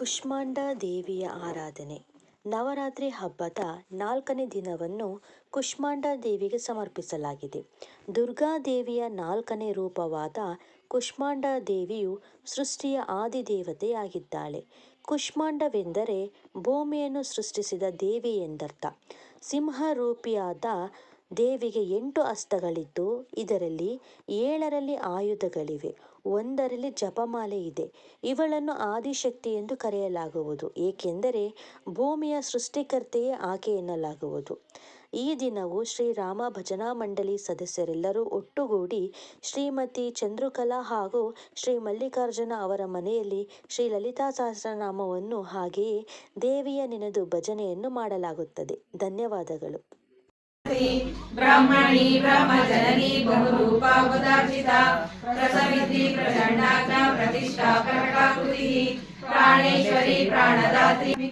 ಕುಷ್ಮಾಂಡ ದೇವಿಯ ಆರಾಧನೆ. ನವರಾತ್ರಿ ಹಬ್ಬದ ನಾಲ್ಕನೇ ದಿನವನ್ನು ಕುಷ್ಮಾಂಡ ದೇವಿಗೆ ಸಮರ್ಪಿಸಲಾಗಿದೆ. ದುರ್ಗಾ ದೇವಿಯ ನಾಲ್ಕನೇ ರೂಪವಾದ ಕುಷ್ಮಾಂಡ ದೇವಿಯು ಸೃಷ್ಟಿಯ ಆದಿದೇವತೆಯಾಗಿದ್ದಾಳೆ. ಕುಷ್ಮಾಂಡವೆಂದರೆ ಭೂಮಿಯನ್ನು ಸೃಷ್ಟಿಸಿದ ದೇವಿ ಎಂದರ್ಥ. ಸಿಂಹರೂಪಿಯಾದ ದೇವಿಗೆ ಎಂಟು ಅಸ್ತಗಳಿದ್ದು ಇದರಲ್ಲಿ ಏಳರಲ್ಲಿ ಆಯುಧಗಳಿವೆ, ಒಂದರಲ್ಲಿ ಜಪಮಾಲೆ ಇದೆ. ಇವಳನ್ನು ಆದಿಶಕ್ತಿ ಎಂದು ಕರೆಯಲಾಗುವುದು, ಏಕೆಂದರೆ ಭೂಮಿಯ ಸೃಷ್ಟಿಕರ್ತೆಯೇ ಆಕೆ ಎನ್ನಲಾಗುವುದು. ಈ ದಿನವು ಶ್ರೀರಾಮ ಭಜನಾ ಮಂಡಳಿ ಸದಸ್ಯರೆಲ್ಲರೂ ಒಟ್ಟುಗೂಡಿ ಶ್ರೀಮತಿ ಚಂದ್ರಕಲಾ ಹಾಗೂ ಶ್ರೀ ಮಲ್ಲಿಕಾರ್ಜುನ ಅವರ ಮನೆಯಲ್ಲಿ ಶ್ರೀ ಲಲಿತಾ ಸಹಸ್ರನಾಮವನ್ನು ಹಾಗೆಯೇ ದೇವಿಯ ನೆನೆದು ಭಜನೆಯನ್ನು ಮಾಡಲಾಗುತ್ತದೆ. ಧನ್ಯವಾದಗಳು. ब्रह्मणि ब्रह्मजननी बहुरूपा उदार्चिता प्रसविद्धि प्रचण्डाज्ञा प्रतिष्ठा प्रकटाकृतिः प्राणेश्वरी प्राणदात्री